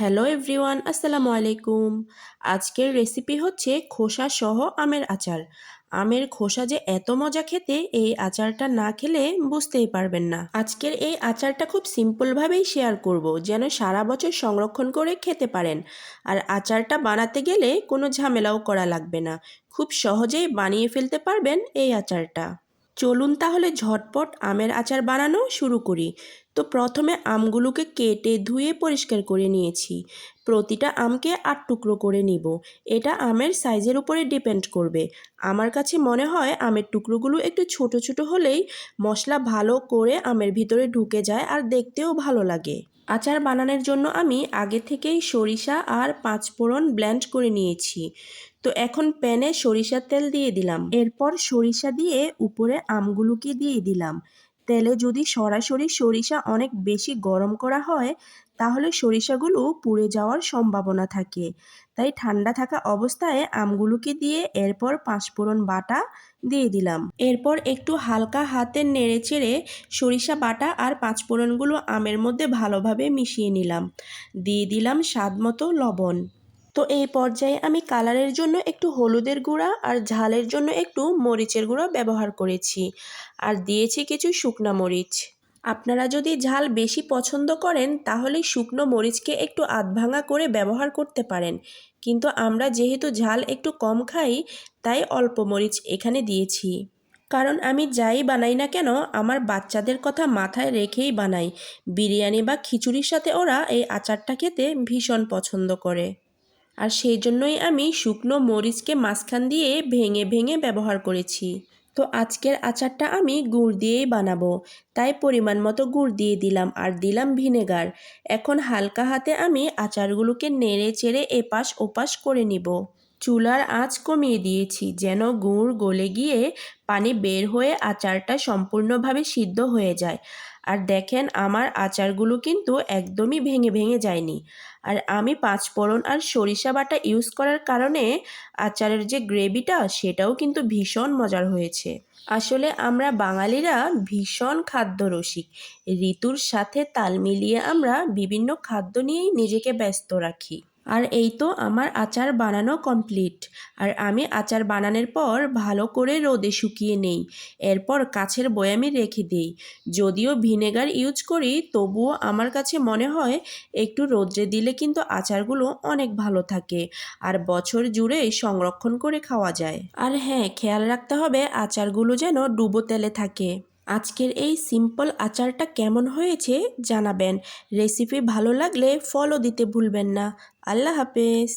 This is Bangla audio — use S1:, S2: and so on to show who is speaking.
S1: হ্যালো এভরিওয়ান আসসালামু আলাইকুম আজকের রেসিপি হচ্ছে খোসা সহ আমের আচার। আমের খোসা যে এত মজা খেতে, এই আচারটা না খেলে বুঝতেই পারবেন না। আজকের এই আচারটা খুব সিম্পলভাবেই শেয়ার করব, যেন সারা বছর সংরক্ষণ করে খেতে পারেন। আর আচারটা বানাতে গেলে কোনো ঝামেলাও করা লাগবে না। খুব সহজেই বানিয়ে ফেলতে পারবেন এই আচারটা। চলুন তাহলে ঝটপট আমের আচার বানানো শুরু করি। তো প্রথমে আমগুলোকে কেটে ধুয়ে পরিষ্কার করে নিয়েছি। প্রতিটা আমকে আট টুকরো করে নিব। এটা আমের সাইজের উপরে ডিপেন্ড করবে। আমার কাছে মনে হয় আমের টুকরোগুলো একটু ছোট ছোট হলেই মশলা ভালো করে আমের ভিতরে ঢুকে যায় আর দেখতেও ভালো লাগে। আচার বানানোর জন্য আমি আগে থেকেই সরিষা আর পাঁচফোড়ন ব্লেন্ড করে নিয়েছি। তো এখন প্যানে সরিষার তেল দিয়ে দিলাম। এরপর সরিষা দিয়ে উপরে আমগুলোকে দিয়ে দিলাম। তেলে যদি সরাসরি সরিষা অনেক বেশি গরম করা হয়, তাহলে সরিষাগুলো পুড়ে যাওয়ার সম্ভাবনা থাকে। তাই ঠান্ডা থাকা অবস্থায় আমগুলোকে দিয়ে এরপর পাঁচফোড়ন বাটা দিয়ে দিলাম। এরপর একটু হালকা হাতে নেড়ে চেড়ে সরিষা বাটা আর পাঁচফোড়নগুলো আমের মধ্যে ভালোভাবে মিশিয়ে নিলাম। দিয়ে দিলাম স্বাদ মতো লবণ। তো এই পর্যায়ে আমি কালারের জন্য একটু হলুদের গুঁড়া আর ঝালের জন্য একটু মরিচের গুঁড়া ব্যবহার করেছি। আর দিয়েছি কিছু শুকনা মরিচ। আপনারা যদি ঝাল বেশি পছন্দ করেন, তাহলে শুকনো মরিচকে একটু আধভাঙা করে ব্যবহার করতে পারেন। কিন্তু আমরা যেহেতু ঝাল একটু কম খাই, তাই অল্প মরিচ এখানে দিয়েছি। কারণ আমি যাই বানাই না কেন, আমার বাচ্চাদের কথা মাথায় রেখেই বানাই। বিরিয়ানি বা খিচুড়ির সাথে ওরা এই আচারটা খেতে ভীষণ পছন্দ করে। আর সেই জন্যই আমি শুকনো মরিচকে মাঝখান দিয়ে ভেঙে ভেঙে ব্যবহার করেছি। তো আজকের আচারটা আমি গুড় দিয়েই বানাবো। তাই পরিমাণ মতো গুড় দিয়ে দিলাম আর দিলাম ভিনেগার। এখন হালকা হাতে আমি আচারগুলোকে নেড়ে চেড়ে এপাশ ওপাশ করে নিব। চুলার আঁচ কমিয়ে দিয়েছি যেন গুড় গলে গিয়ে পানি বের হয়ে আচারটা সম্পূর্ণভাবে সিদ্ধ হয়ে যায়। আর দেখেন আমার আচারগুলো কিন্তু একদমই ভেঙে ভেঙে যায়নি। আর আমি পাঁচফোড়ন আর সরিষা বাটা ইউজ করার কারণে আচারের যে গ্রেভিটা সেটাও কিন্তু ভীষণ মজার হয়েছে। আসলে আমরা বাঙালিরা ভীষণ খাদ্য রসিক ঋতুর সাথে তাল মিলিয়ে আমরা বিভিন্ন খাদ্য নিয়েই নিজেকে ব্যস্ত রাখি। আর এই তো আমার আচার বানানো কমপ্লিট আর আমি আচার বানানোর পর ভালো করে রোদে শুকিয়ে নেই। এরপর কাছের বয়ামে রেখে দেই। যদিও ভিনেগার ইউজ করি, তবুও আমার কাছে মনে হয় একটু রোদ্রে দিলে কিন্তু আচারগুলো অনেক ভালো থাকে। আর বছর জুড়ে সংরক্ষণ করে খাওয়া যায়। আর হ্যাঁ খেয়াল রাখতে হবে আচারগুলো যেন ডুবো তেলে থাকে। আজকের এই সিম্পল আচারটা কেমন হয়েছে জানাবেন। রেসিপি ভালো লাগলে ফলো দিতে ভুলবেন না। আল্লাহ হাফেজ।